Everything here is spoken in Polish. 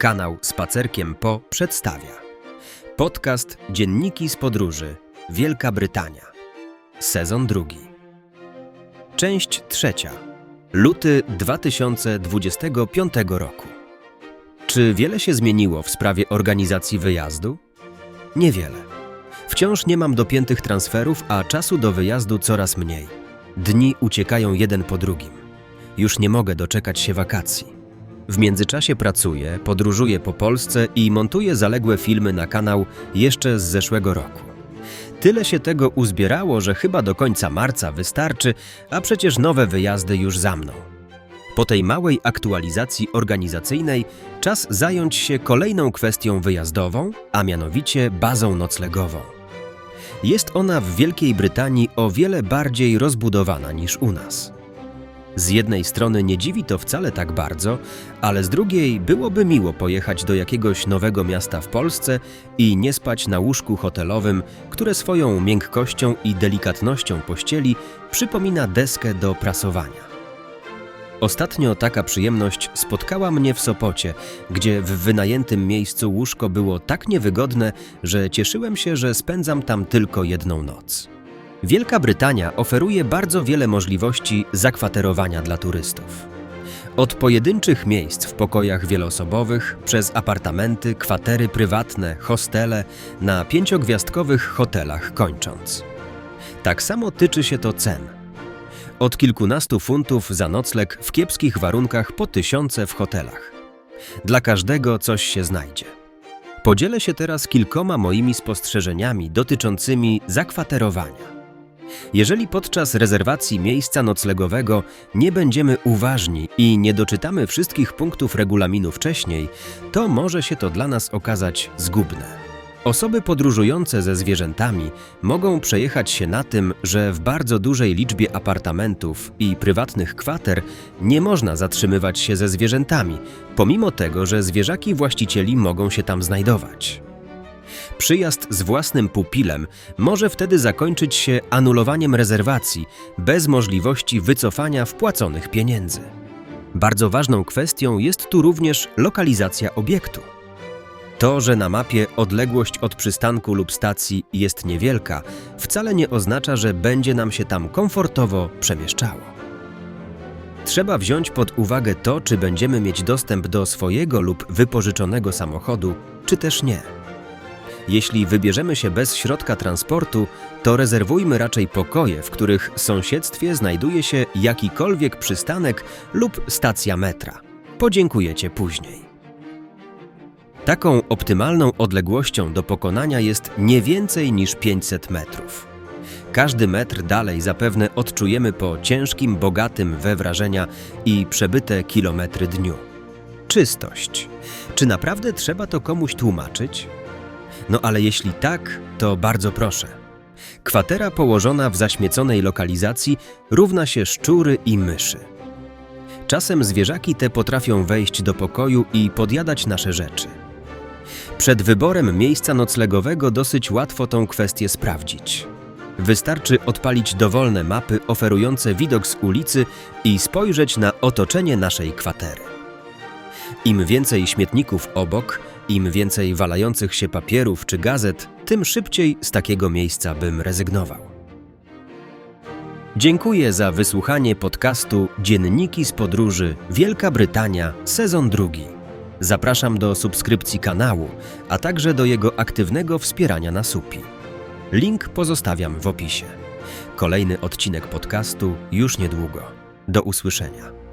Kanał Spacerkiem po przedstawia. Podcast Dzienniki z podróży Wielka Brytania. Sezon drugi. Część trzecia. Luty 2025 roku. Czy wiele się zmieniło w sprawie organizacji wyjazdu? Niewiele. Wciąż nie mam dopiętych transferów, a czasu do wyjazdu coraz mniej. Dni uciekają jeden po drugim. Już nie mogę doczekać się wakacji. W międzyczasie pracuję, podróżuję po Polsce i montuję zaległe filmy na kanał jeszcze z zeszłego roku. Tyle się tego uzbierało, że chyba do końca marca wystarczy, a przecież nowe wyjazdy już za mną. Po tej małej aktualizacji organizacyjnej czas zająć się kolejną kwestią wyjazdową, a mianowicie bazą noclegową. Jest ona w Wielkiej Brytanii o wiele bardziej rozbudowana niż u nas. Z jednej strony nie dziwi to wcale tak bardzo, ale z drugiej byłoby miło pojechać do jakiegoś nowego miasta w Polsce i nie spać na łóżku hotelowym, które swoją miękkością i delikatnością pościeli przypomina deskę do prasowania. Ostatnio taka przyjemność spotkała mnie w Sopocie, gdzie w wynajętym miejscu łóżko było tak niewygodne, że cieszyłem się, że spędzam tam tylko jedną noc. Wielka Brytania oferuje bardzo wiele możliwości zakwaterowania dla turystów. Od pojedynczych miejsc w pokojach wieloosobowych, przez apartamenty, kwatery prywatne, hostele, na pięciogwiazdkowych hotelach kończąc. Tak samo tyczy się to cen. Od kilkunastu funtów za nocleg w kiepskich warunkach po tysiące w hotelach. Dla każdego coś się znajdzie. Podzielę się teraz kilkoma moimi spostrzeżeniami dotyczącymi zakwaterowania. Jeżeli podczas rezerwacji miejsca noclegowego nie będziemy uważni i nie doczytamy wszystkich punktów regulaminu wcześniej, to może się to dla nas okazać zgubne. Osoby podróżujące ze zwierzętami mogą przejechać się na tym, że w bardzo dużej liczbie apartamentów i prywatnych kwater nie można zatrzymywać się ze zwierzętami, pomimo tego, że zwierzaki właścicieli mogą się tam znajdować. Przyjazd z własnym pupilem może wtedy zakończyć się anulowaniem rezerwacji bez możliwości wycofania wpłaconych pieniędzy. Bardzo ważną kwestią jest tu również lokalizacja obiektu. To, że na mapie odległość od przystanku lub stacji jest niewielka, wcale nie oznacza, że będzie nam się tam komfortowo przemieszczało. Trzeba wziąć pod uwagę to, czy będziemy mieć dostęp do swojego lub wypożyczonego samochodu, czy też nie. Jeśli wybierzemy się bez środka transportu, to rezerwujmy raczej pokoje, w których sąsiedztwie znajduje się jakikolwiek przystanek lub stacja metra. Podziękujecie później. Taką optymalną odległością do pokonania jest nie więcej niż 500 metrów. Każdy metr dalej zapewne odczujemy po ciężkim, bogatym we wrażenia i przebyte kilometry dniu. Czystość. Czy naprawdę trzeba to komuś tłumaczyć? No ale jeśli tak, to bardzo proszę. Kwatera położona w zaśmieconej lokalizacji równa się szczury i myszy. Czasem zwierzaki te potrafią wejść do pokoju i podjadać nasze rzeczy. Przed wyborem miejsca noclegowego dosyć łatwo tą kwestię sprawdzić. Wystarczy odpalić dowolne mapy oferujące widok z ulicy i spojrzeć na otoczenie naszej kwatery. Im więcej śmietników obok, im więcej walających się papierów czy gazet, tym szybciej z takiego miejsca bym rezygnował. Dziękuję za wysłuchanie podcastu Dzienniki z podróży Wielka Brytania, sezon drugi. Zapraszam do subskrypcji kanału, a także do jego aktywnego wspierania na SUPI. Link pozostawiam w opisie. Kolejny odcinek podcastu już niedługo. Do usłyszenia.